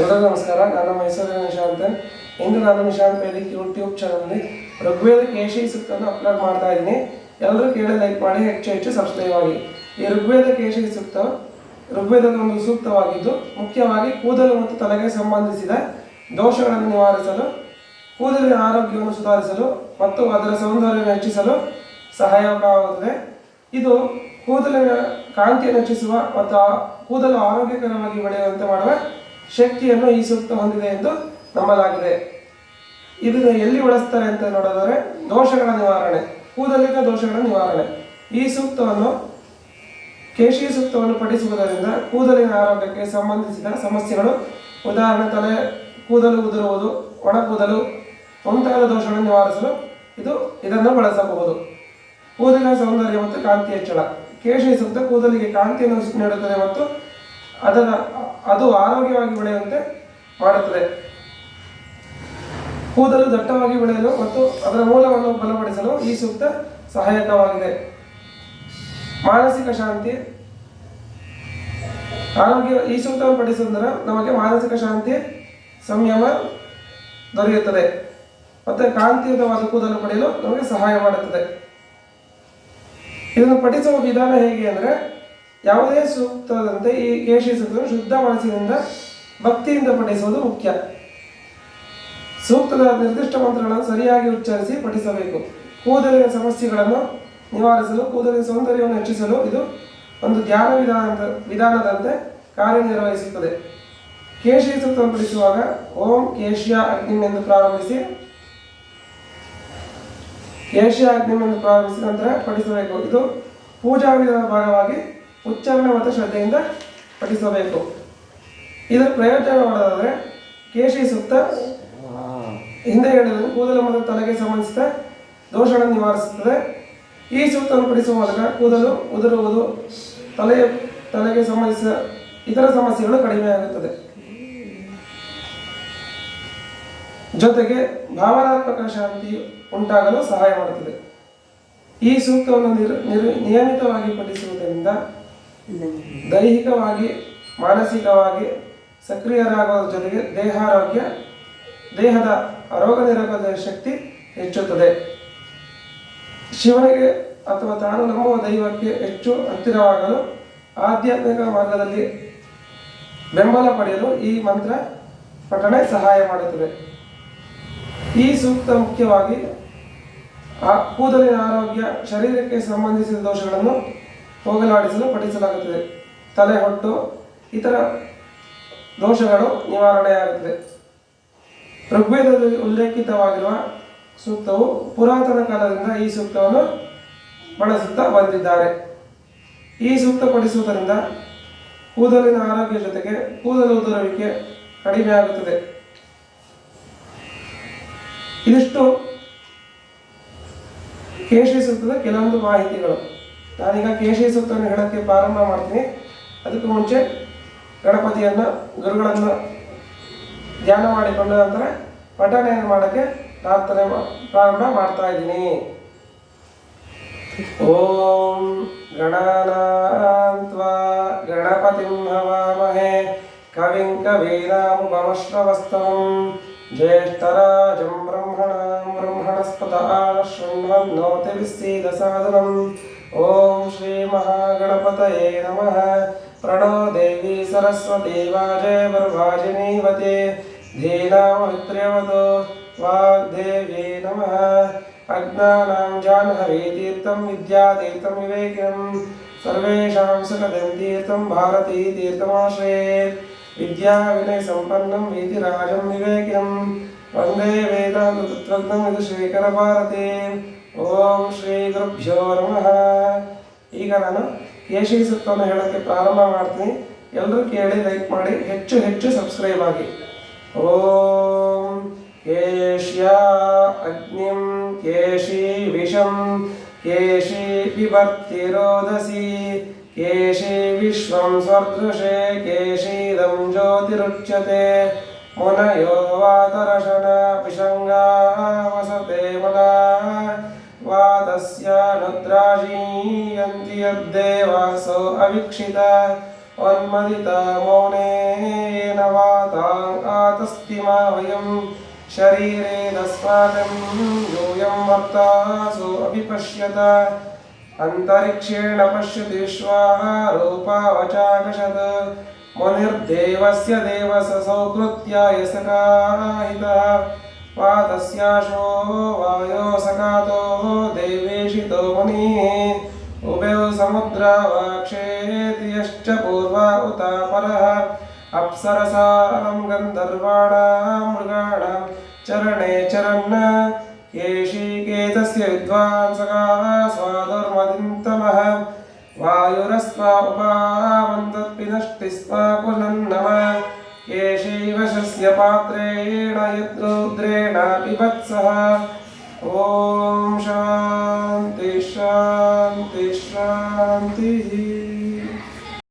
ಎಲ್ಲರಿಗೂ ನಮಸ್ಕಾರ. ನಾನು ಮೈಸೂರಿನ ನಿಶಾಂತ್. ಇಂದು ನಾನು ನಿಶಾಂತ್ ವೇದಿಕ್ ಯೂಟ್ಯೂಬ್ ಚಾನಲ್ನಲ್ಲಿ ಋಗ್ವೇದ ಕೇಶಿ ಸೂಕ್ತವನ್ನು ಅಪ್ಲೋಡ್ ಮಾಡ್ತಾ ಇದ್ದೀನಿ. ಎಲ್ಲರೂ ಕೇಳಿ ಲೈಕ್ ಮಾಡಿ, ಹೆಚ್ಚು ಹೆಚ್ಚು ಸಬ್ಸ್ಕ್ರೈಬ್ ಆಗಿ. ಈ ಋಗ್ವೇದ ಕೇಶಿ ಸೂಕ್ತ ಋಗ್ವೇದದ ಒಂದು ಸೂಕ್ತವಾಗಿದ್ದು, ಮುಖ್ಯವಾಗಿ ಕೂದಲು ಮತ್ತು ತಲೆಗೆ ಸಂಬಂಧಿಸಿದ ದೋಷಗಳನ್ನು ನಿವಾರಿಸಲು, ಕೂದಲಿನ ಆರೋಗ್ಯವನ್ನು ಸುಧಾರಿಸಲು ಮತ್ತು ಅದರ ಸೌಂದರ್ಯವನ್ನು ಹೆಚ್ಚಿಸಲು ಸಹಾಯಕವಾಗುತ್ತದೆ ಇದು ಕೂದಲಿನ ಕಾಂತಿಯನ್ನು ಹೆಚ್ಚಿಸುವ ಮತ್ತು ಕೂದಲು ಆರೋಗ್ಯಕರವಾಗಿ ಬೆಳೆಯುವಂತೆ ಮಾಡುವ ಶಕ್ತಿಯನ್ನು ಈ ಸೂಕ್ತ ಹೊಂದಿದೆ ಎಂದು ನಂಬಲಾಗಿದೆ. ಇದನ್ನು ಎಲ್ಲಿ ಬಳಸ್ತಾರೆ ಅಂತ ನೋಡಿದರೆ ದೋಷಗಳ ನಿವಾರಣೆ, ಕೂದಲಿನ ದೋಷಗಳ ನಿವಾರಣೆ. ಈ ಸೂಕ್ತವನ್ನು, ಕೇಶಿ ಸೂಕ್ತವನ್ನು ಪಠಿಸುವುದರಿಂದ ಕೂದಲಿನ ಆರೋಗ್ಯಕ್ಕೆ ಸಂಬಂಧಿಸಿದ ಸಮಸ್ಯೆಗಳು, ಉದಾಹರಣೆ, ತಲೆ ಕೂದಲು ಉದುರುವುದು ಒಣ ಕೂದಲು ಮುಂತಾದ ದೋಷಗಳನ್ನು ನಿವಾರಿಸಲು ಇದು ಇದನ್ನು ಬಳಸಬಹುದು. ಕೂದಲಿನ ಸೌಂದರ್ಯ ಮತ್ತು ಕಾಂತಿ ಹೆಚ್ಚಳ. ಕೇಶಿ ಸೂಕ್ತ ಕೂದಲಿಗೆ ಕಾಂತಿಯನ್ನು ನೀಡುತ್ತದೆ ಮತ್ತು ಅದರ ಅದು ಆರೋಗ್ಯವಾಗಿ ಬೆಳೆಯುವಂತೆ ಮಾಡುತ್ತದೆ. ಕೂದಲು ದಟ್ಟವಾಗಿ ಬೆಳೆಯಲು ಮತ್ತು ಅದರ ಮೂಲವನ್ನು ಬಲಪಡಿಸಲು ಈ ಸೂಕ್ತ ಸಹಾಯಕವಾಗಿದೆ. ಮಾನಸಿಕ ಶಾಂತಿ. ಆರೋಗ್ಯ ಈ ಸೂಕ್ತವನ್ನು ಪಡಿಸುವುದರ ನಮಗೆ ಮಾನಸಿಕ ಶಾಂತಿ ಸಂಯಮ ದೊರೆಯುತ್ತದೆ. ಮತ್ತು ಕಾಂತಿಯುತವಾದ ಕೂದಲು ಪಡೆಯಲು ನಮಗೆ ಸಹಾಯ ಮಾಡುತ್ತದೆ. ಇದನ್ನು ಪಠಿಸುವ ವಿಧಾನ ಹೇಗೆ ಅಂದರೆ ಯಾವುದೇ ಸೂಕ್ತದಂತೆ ಈ ಕೇಶಿ ಸೂಕ್ತವನ್ನು ಶುದ್ಧ ಮನಸ್ಸಿನಿಂದ ಭಕ್ತಿಯಿಂದ ಪಠಿಸುವುದು ಮುಖ್ಯ. ಸೂಕ್ತದ ನಿರ್ದಿಷ್ಟ ಮಂತ್ರಗಳನ್ನು ಸರಿಯಾಗಿ ಉಚ್ಚರಿಸಿ ಪಠಿಸಬೇಕು. ಕೂದಲಿನ ಸಮಸ್ಯೆಗಳನ್ನು ನಿವಾರಿಸಲು, ಕೂದಲಿನ ಸೌಂದರ್ಯವನ್ನು ಹೆಚ್ಚಿಸಲು ಇದು ಒಂದು ಧ್ಯಾನ ವಿಧಾನದ, ವಿಧಾನದಂತೆ ಕಾರ್ಯನಿರ್ವಹಿಸುತ್ತದೆ. ಕೇಶಿ ಸೂಕ್ತವನ್ನು ಪಠಿಸುವಾಗ ಓಂ ಕೇಶ್ಯ ಅಗ್ನಿಂ ಎಂದು ಪ್ರಾರಂಭಿಸಿ, ಕೇಶ್ಯ ಅಗ್ನಿಂ ಎಂದು ಪ್ರಾರಂಭಿಸಿ ನಂತರ ಪಠಿಸಬೇಕು. ಇದು ಪೂಜಾ ವಿಧಾನದ ಭಾಗವಾಗಿ ಉಚ್ಚಾರಣೆ ಮತ್ತು ಶ್ರದ್ಧೆಯಿಂದ ಪಠಿಸಬೇಕು. ಇದರ ಪ್ರಯೋಜನ ಮಾಡೋದಾದರೆ ಕೇಶಿ ಸುತ್ತ ಹಿಂದೆ ಹೇಳಿದ ಕೂದಲು ಮತ್ತು ತಲೆಗೆ ಸಂಬಂಧಿಸಿದ ದೋಷಗಳನ್ನು ನಿವಾರಿಸುತ್ತದೆ. ಈ ಸೂಕ್ತವನ್ನು ಪಡಿಸುವ ಮೂಲಕ ಕೂದಲು ಉದುರುವುದು, ತಲೆಯ, ತಲೆಗೆ ಸಂಬಂಧಿಸಿದ ಇತರ ಸಮಸ್ಯೆಗಳು ಕಡಿಮೆಯಾಗುತ್ತದೆ. ಜೊತೆಗೆ ಭಾವನಾತ್ಮಕ ಶಾಂತಿ ಉಂಟಾಗಲು ಸಹಾಯ ಮಾಡುತ್ತದೆ. ಈ ಸೂಕ್ತವನ್ನು ನಿರ್ ನಿರ್, ನಿಯಮಿತವಾಗಿ ಪಠಿಸುವುದರಿಂದ ದೈಹಿಕವಾಗಿ, ಮಾನಸಿಕವಾಗಿ ಸಕ್ರಿಯರಾಗುವ ಜೊತೆಗೆ ದೇಹಾರೋಗ್ಯ, ದೇಹದ ರೋಗ ನಿರೋಧಕ ಶಕ್ತಿ ಹೆಚ್ಚುತ್ತದೆ. ಶಿವನಿಗೆ ಅಥವಾ ತಾನು ನಂಬುವ ದೈವಕ್ಕೆ ಹೆಚ್ಚು ಹತ್ತಿರವಾಗಲು ಆಧ್ಯಾತ್ಮಿಕ ಮಾರ್ಗದಲ್ಲಿ ಬೆಂಬಲ ಪಡೆಯಲು ಈ ಮಂತ್ರ ಪಠಣೆ ಸಹಾಯ ಮಾಡುತ್ತದೆ. ಈ ಸೂಕ್ತ ಮುಖ್ಯವಾಗಿ ಆ ಕೂದಲಿನ ಆರೋಗ್ಯ ಶರೀರಕ್ಕೆ ಸಂಬಂಧಿಸಿದ ದೋಷಗಳನ್ನು ಹೋಗಲಾಡಿಸಲು ಪಠಿಸಲಾಗುತ್ತದೆ. ತಲೆ ಹೊಟ್ಟು, ಇತರ ದೋಷಗಳು ನಿವಾರಣೆಯಾಗುತ್ತದೆ ಋಗ್ವೇದದಲ್ಲಿ ಉಲ್ಲೇಖಿತವಾಗಿರುವ ಸೂಕ್ತವು ಪುರಾತನ ಕಾಲದಿಂದ ಈ ಸೂಕ್ತವನ್ನು ಬಳಸುತ್ತಾ ಬಂದಿದ್ದಾರೆ. ಈ ಸೂಕ್ತ ಪಡಿಸುವುದರಿಂದ ಕೂದಲಿನ ಆರೋಗ್ಯ ಜೊತೆಗೆ ಕೂದಲು ಉದುರುವಿಕೆ ಕಡಿಮೆಯಾಗುತ್ತದೆ ಇದಿಷ್ಟು ಕೇಶಿ ಸೂಕ್ತದ ಕೆಲವೊಂದು ಮಾಹಿತಿಗಳು. ನಾನೀಗ ಕೇಶಿ ಸೂತ್ರವನ್ನು ಹೇಳೋಕ್ಕೆ ಪ್ರಾರಂಭ ಮಾಡ್ತೀನಿ. ಅದಕ್ಕೂ ಮುಂಚೆ ಗಣಪತಿಯನ್ನು ಗುರುಗಳನ್ನು ಧ್ಯಾನ ಮಾಡಿಕೊಂಡ ನಂತರ ಪಠಣೆಯನ್ನು ಮಾಡೋಕ್ಕೆ ಪ್ರಾರ್ಥನೆ ಪ್ರಾರಂಭ ಮಾಡ್ತಾ ಇದ್ದೀನಿ. ಓಂ ಗಣಾನಾನ್ತ್ವಾ ಗಣಪತಿಂ ಹವಾಮಹೇ ಕವಿಂ ಕವೀನಾಮುಪಮಶ್ರವಸ್ತಮಂ ಜ್ಯೇಷ್ಠರಾಜಂ ಬ್ರಹ್ಮಣಾಂ ಬ್ರಹ್ಮಣಸ್ಪದ ಶೃಣ್ವನ್ನೋತಿ ವಿಸ್ಸೀದ ಸಾಧನಂ ఓం శ్రీ మహాగణపతయే నమ. ప్రణో దేవీ సరస్వతీ వాజే బ్రహ్మాజినీవతే ధీనామహిత్రేవతో వాగ్దేవీ నమ. అజ్ఞానాం జాహ్నవీ తీర్థం విద్యాతీర్థం వివేకం సర్వేషాం సుఖదం తీర్థం భారతీ తీర్థమాశ్రయే. విద్యా వినయ సంపన్నం వీతిరాజం వివేకం వందే వేదాంత తత్వజ్ఞం ఇది శ్రీకర భారతే. ಓಂ ಶ್ರೀ ಗುರುಭ್ಯೋ ನಮಃ ಈಗ ನಾನು ಕೇಶಿ ಸೂಕ್ತವನ್ನು ಹೇಳೋಕ್ಕೆ ಪ್ರಾರಂಭ ಮಾಡ್ತೀನಿ ಎಲ್ಲರೂ ಕೇಳಿ ಲೈಕ್ ಮಾಡಿ ಹೆಚ್ಚು ಹೆಚ್ಚು ಸಬ್ಸ್ಕ್ರೈಬ್ ಆಗಿ. ಓಂ ಕೇಶ್ಯ ಅಗ್ನಿಂ ಕೇಶಿ ವಿಷಂ. ಕೇಶಿ ಬಿಭರ್ತಿರೋದಸಿ ಕೇಶಿ ವಿಶ್ವಂ ಸ್ವರ್ದೃಶೇ ಕೇಶೀದಂ ಜ್ಯೋತಿರುಚ್ಯತೆ. ಮುನಯೋ ವಾತರಶನ ವಿಷಂಗಾ ವಸತೆ वातस्यानुद्राजीयन्ति यद्देवासौ अभीक्षित मौनेन वातायम् शरीरे तस्माकं योऽयं वर्तासु अपि पश्यत अन्तरिक्षेण पश्यति श्वाहा रूपावचाकषत् मुनिर्देवस्य देवसौकृत्या सकाहितः पादस्याशो वायो सकातो देवेशितो मुनिः उभौ समुद्रावाक्षेति पूर्वा उत परः अप्सरसां गन्धर्वाणां मृगाणां चरणे चरन् केशीकेतस्य विद्वांसकाः स्वादुर्मदिन्तमः। वायुरस्मा उपावन्तत्पिनष्टिस्मा पुनन्नम। केशैवशस्य पात्रेण यद्रुद्रेणा पिबत्सः। ॐ शान्ति शान्ति शान्तिः।